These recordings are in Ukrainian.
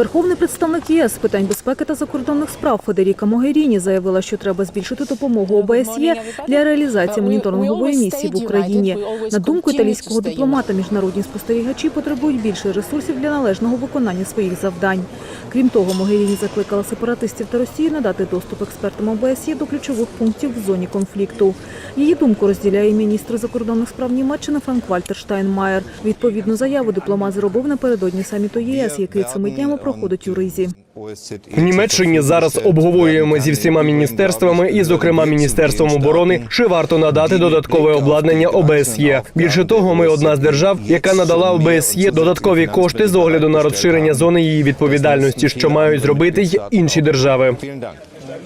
Верховний представник ЄС з питань безпеки та закордонних справ Федеріка Могеріні заявила, що треба збільшити допомогу ОБСЄ для реалізації моніторингової місії в Україні. На думку італійського дипломата, міжнародні спостерігачі потребують більше ресурсів для належного виконання своїх завдань. Крім того, Могеріні закликала сепаратистів та Росію надати доступ експертам ОБСЄ до ключових пунктів в зоні конфлікту. Її думку розділяє міністр закордонних справ Німеччини Франк Вальтер Штайнмаєр. Відповідну заяву дипломат зробив напередодні саміту ЄС, який цими днями проходить у Ризі. В Німеччині зараз обговорюємо зі всіма міністерствами, і, зокрема, міністерством оборони, чи варто надати додаткове обладнання ОБСЄ. Більше того, ми одна з держав, яка надала ОБСЄ додаткові кошти з огляду на розширення зони її відповідальності, що мають зробити й інші держави.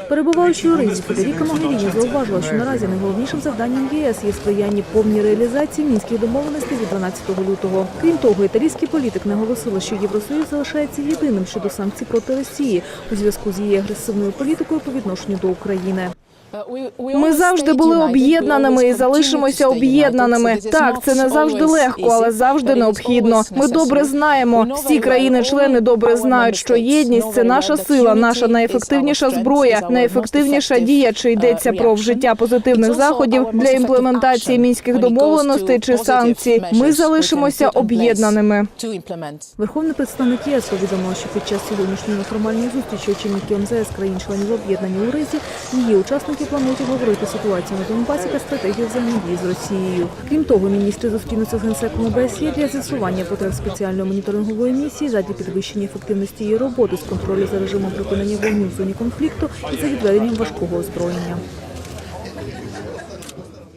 Перебуваючи у Ризі, Федеріка Могеріні зауважила, що наразі найголовнішим завданням ЄС є сприяння повній реалізації мінських домовленостей від 12 лютого. Крім того, італійський політик наголосила, що Євросоюз залишається єдиним щодо санкцій проти Росії у зв'язку з її агресивною політикою по відношенню до України. Ми завжди були об'єднаними і залишимося об'єднаними. Так, це не завжди легко, але завжди необхідно. Ми добре знаємо. Всі країни-члени добре знають, що єдність це наша сила, наша найефективніша зброя, найефективніша дія, чи йдеться про вжиття позитивних заходів для імплементації мінських домовленостей чи санкцій. Ми залишимося об'єднаними. Верховний представник ЄС повідомив, що під час сьогоднішньої неформальної зустрічі очільників МЗС країн-членів об'єднання у Ризі її учасники планують обговорити ситуацію на Донбасі та стратегію взаємодії з Росією. Крім того, міністри зустрінуться з генсеком ОБСЄ для з'ясування потреб спеціальної моніторингової місії задля підвищення ефективності її роботи з контролю за режимом припинення вогню в зоні конфлікту і за відведенням важкого озброєння.